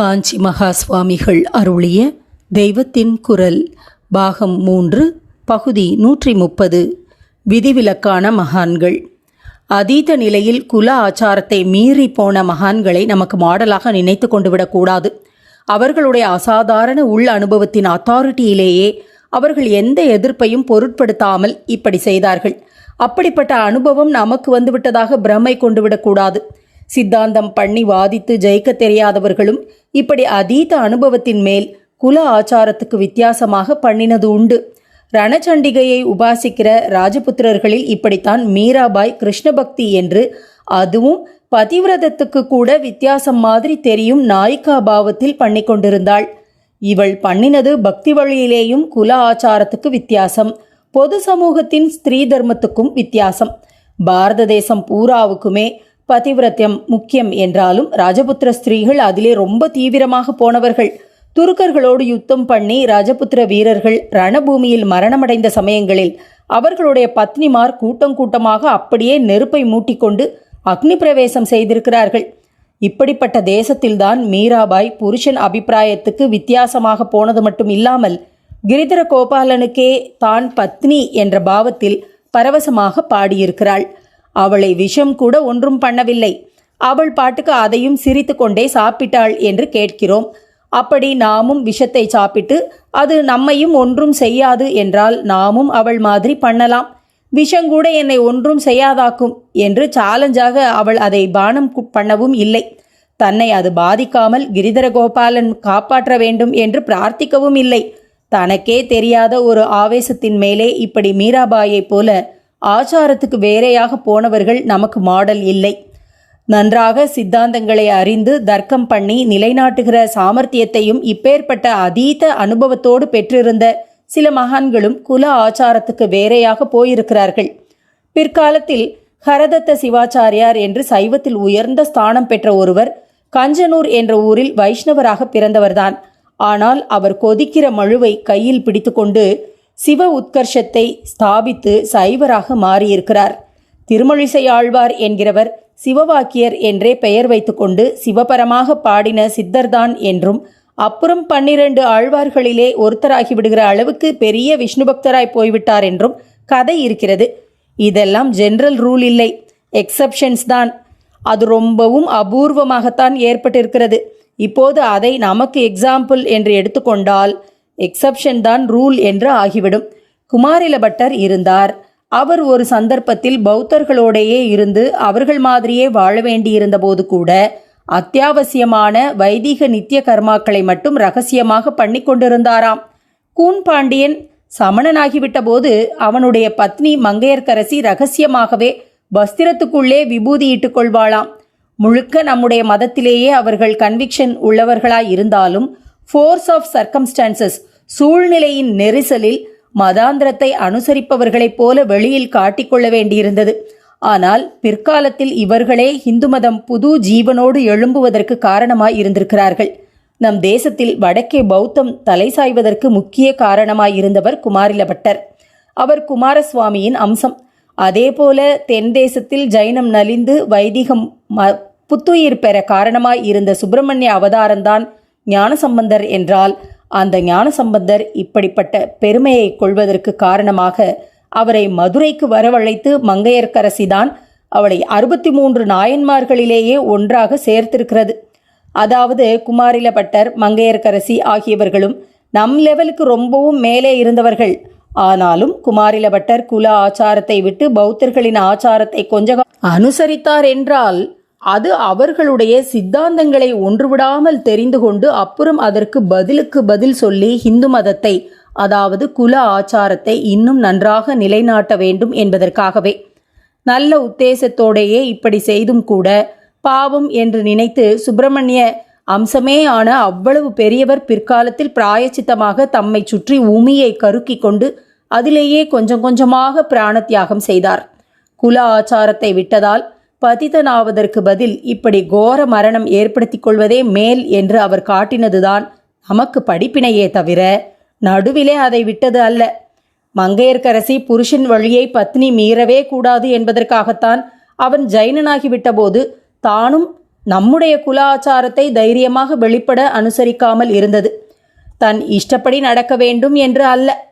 காஞ்சி மகா சுவாமிகள் அருளிய தெய்வத்தின் குரல் பாகம் மூன்று பகுதி நூற்றி முப்பது விதிவிலக்கான மகான்கள். அதீத நிலையில் குல ஆச்சாரத்தை மீறி போன மகான்களை நமக்கு மாடலாக நினைத்து கொண்டு விடக்கூடாது அவர்களுடைய அசாதாரண உள் அனுபவத்தின் அத்தாரிட்டியிலேயே அவர்கள் எந்த எதிர்ப்பையும் பொருட்படுத்தாமல் இப்படி செய்தார்கள். அப்படிப்பட்ட அனுபவம் நமக்கு வந்துவிட்டதாக பிரமை கொண்டு விடக்கூடாது சித்தாந்தம் பண்ணி வாதித்து ஜெயிக்க தெரியாதவர்களும் இப்படி அதீத அனுபவத்தின் மேல் குல ஆச்சாரத்துக்கு வித்தியாசமாக பண்ணினது உண்டு. ரணச்சண்டிகையை உபாசிக்கிற ராஜபுத்திரர்களில் இப்படித்தான் மீராபாய் கிருஷ்ணபக்தி என்று அதுவும் பதிவிரதத்துக்கு கூட வித்தியாசம் மாதிரி தெரியும் நாயிக்கா பாவத்தில் பண்ணி கொண்டிருந்தாள். இவள் பண்ணினது பக்தி வழியிலேயும் குல ஆச்சாரத்துக்கு வித்தியாசம். பொது சமூகத்தின் ஸ்திரீ தர்மத்துக்கும் வித்தியாசம். பாரத தேசம் பூராவுக்குமே பதிவிரத்தியம் முக்கியம் என்றாலும் ராஜபுத்திர ஸ்திரீகள் அதிலே ரொம்ப தீவிரமாக போனவர்கள். துருக்கர்களோடு யுத்தம் பண்ணி ராஜபுத்திர வீரர்கள் ரணபூமியில் மரணமடைந்த சமயங்களில் அவர்களுடைய பத்னிமார் கூட்டம் கூட்டமாக அப்படியே நெருப்பை மூட்டிக்கொண்டு அக்னி பிரவேசம் செய்திருக்கிறார்கள். இப்படிப்பட்ட தேசத்தில்தான் மீராபாய் புருஷன் அபிப்பிராயத்துக்கு வித்தியாசமாக போனது மட்டும் இல்லாமல் கிரிதர கோபாலனுக்கே தான் பத்னி என்ற பாவத்தில் பரவசமாக பாடியிருக்கிறாள். அவளை விஷம் கூட ஒன்றும் பண்ணவில்லை. அவள் பாட்டுக்கு அதையும் சிரித்து கொண்டே சாப்பிட்டாள் என்று கேட்கிறோம். அப்படி நாமும் விஷத்தை சாப்பிட்டு அது நம்மையும் ஒன்றும் செய்யாது என்றால் நாமும் அவள் மாதிரி பண்ணலாம். விஷங்கூட என்னை ஒன்றும் செய்யாதாக்கும் என்று சாலஞ்சாக அவள் அதை பானம் பண்ணவும் இல்லை. தன்னை அது பாதிக்காமல் கிரிதர கோபாலன் காப்பாற்ற வேண்டும் என்று பிரார்த்திக்கவும் இல்லை. தனக்கே தெரியாத ஒரு ஆவேசத்தின் மேலே இப்படி மீராபாயைப் போல ஆச்சாரத்துக்கு வேறையாக போனவர்கள் நமக்கு மாடல் இல்லை. நன்றாக சித்தாந்தங்களை அறிந்து தர்க்கம் பண்ணி நிலைநாட்டுகிற சாமர்த்தியத்தையும் இப்பேற்பட்ட அதீத அனுபவத்தோடு பெற்றிருந்த சில மகான்களும் குல ஆச்சாரத்துக்கு வேறையாக போயிருக்கிறார்கள். பிற்காலத்தில் ஹரதத்த சிவாச்சாரியார் என்று சைவத்தில் உயர்ந்த ஸ்தானம் பெற்ற ஒருவர் கஞ்சனூர் என்ற ஊரில் வைஷ்ணவராக பிறந்தவர்தான். ஆனால் அவர் கொதிக்கிற மழுவை கையில் பிடித்துக்கொண்டு சிவ உத்கர்ஷத்தை ஸ்தாபித்து சைவராக மாறியிருக்கிறார். திருமொழிசை ஆழ்வார் என்கிறவர் சிவவாக்கியர் என்றே பெயர் வைத்துக்கொண்டு சிவபரமாக பாடின சித்தர்தான் என்றும் அப்புறம் பன்னிரண்டு ஆழ்வார்களிலே ஒருத்தராகி விடுகிற அளவுக்கு பெரிய விஷ்ணு பக்தராய் போய்விட்டார் என்றும் கதை இருக்கிறது. இதெல்லாம் ஜென்ரல் ரூல் இல்லை எக்ஸப்ஷன்ஸ் தான். அது ரொம்பவும் அபூர்வமாகத்தான் ஏற்பட்டிருக்கிறது. இப்போது அதை நமக்கு எக்ஸாம்பிள் என்று எடுத்துக்கொண்டால் எக்ஸப்ஷன் தான் ரூல் என்று ஆகிவிடும். குமாரில பட்டர் இருந்தார். அவர் ஒரு சந்தர்ப்பத்தில் பௌத்தர்களோடையே இருந்து அவர்கள் மாதிரியே வாழ வேண்டியிருந்த போது கூட அத்தியாவசியமான வைதிக நித்திய கர்மாக்களை மட்டும் ரகசியமாக பண்ணி கொண்டிருந்தாராம். கூன் பாண்டியன் சமணனாகிவிட்ட போது அவனுடைய பத்னி மங்கையர்க்கரசி ரகசியமாகவே வஸ்திரத்துக்குள்ளே விபூதியிட்டுக் கொள்வாளாம். முழுக்க நம்முடைய மதத்திலேயே அவர்கள் கன்விக்ஷன் உள்ளவர்களாய் இருந்தாலும் ஃபோர்ஸ் ஆஃப் சர்க்கம்ஸ்டான்சஸ் சூழ்நிலையின் நெரிசலில் மதாந்திரத்தை அனுசரிப்பவர்களைப் போல வெளியில் காட்டிக்கொள்ள வேண்டியிருந்தது. ஆனால் பிற்காலத்தில் இவர்களே இந்து மதம் புது ஜீவனோடு எழும்புவதற்கு காரணமாய் இருந்திருக்கிறார்கள். நம் தேசத்தில் வடக்கே பௌத்தம் தலை சாய்வதற்கு முக்கிய காரணமாயிருந்தவர் குமாரிலபட்டர். அவர் குமாரசுவாமியின் அம்சம். அதேபோல தென் தேசத்தில் ஜைனம் நலிந்து வைதிகம் ம புத்துயிர் பெற காரணமாய் இருந்த சுப்பிரமணிய அவதாரம்தான் ஞானசம்பந்தர் என்றால் அந்த ஞானசம்பந்தர் இப்படிப்பட்ட பெருமையை கொள்வதற்கு காரணமாக அவரை மதுரைக்கு வரவழைத்து மங்கையர்க்கரசிதான் அவளை அறுபத்தி மூன்று நாயன்மார்களிலேயே ஒன்றாக சேர்த்திருக்கிறது. அதாவது குமாரிலபட்டர் மங்கையர்க்கரசி ஆகியவர்களும் நம் லெவலுக்கு ரொம்பவும் மேலே இருந்தவர்கள். ஆனாலும் குமாரிலபட்டர் குல ஆச்சாரத்தை விட்டு பௌத்தர்களின் ஆச்சாரத்தை கொஞ்சம் அனுசரித்தார் என்றால் அது அவர்களுடைய சித்தாந்தங்களை ஒன்றுவிடாமல் தெரிந்து கொண்டு அப்புறம் அதற்கு பதிலுக்கு பதில் சொல்லி இந்து மதத்தை அதாவது குல ஆச்சாரத்தை இன்னும் நன்றாக நிலைநாட்ட வேண்டும் என்பதற்காகவே. நல்ல உத்தேசத்தோடையே இப்படி செய்தும் கூட பாவம் என்று நினைத்து சுப்பிரமணிய அம்சமே ஆன அவ்வளவு பெரியவர் பிற்காலத்தில் பிராயச்சித்தமாக தம்மை சுற்றி உமியை கருக்கி கொண்டு அதிலேயே கொஞ்சம் கொஞ்சமாக பிராணத்தியாகம் செய்தார். குல ஆச்சாரத்தை விட்டதால் பதிதனாவதற்கு பதில் இப்படி கோர மரணம் ஏற்படுத்திக் கொள்வதே மேல் என்று அவர் காட்டினதுதான் நமக்கு படிப்பினையே தவிர நடுவிலே அதை விட்டது அல்ல. மங்கையர்க்கரசி புருஷன் வழியை பத்னி மீறவே கூடாது என்பதற்காகத்தான் அவன் ஜைனனாகிவிட்டபோது தானும் நம்முடைய குலாச்சாரத்தை தைரியமாக வெளிப்பட அனுசரிக்காமல் இருந்தது. தன் இஷ்டப்படி நடக்க வேண்டும் என்று அல்ல.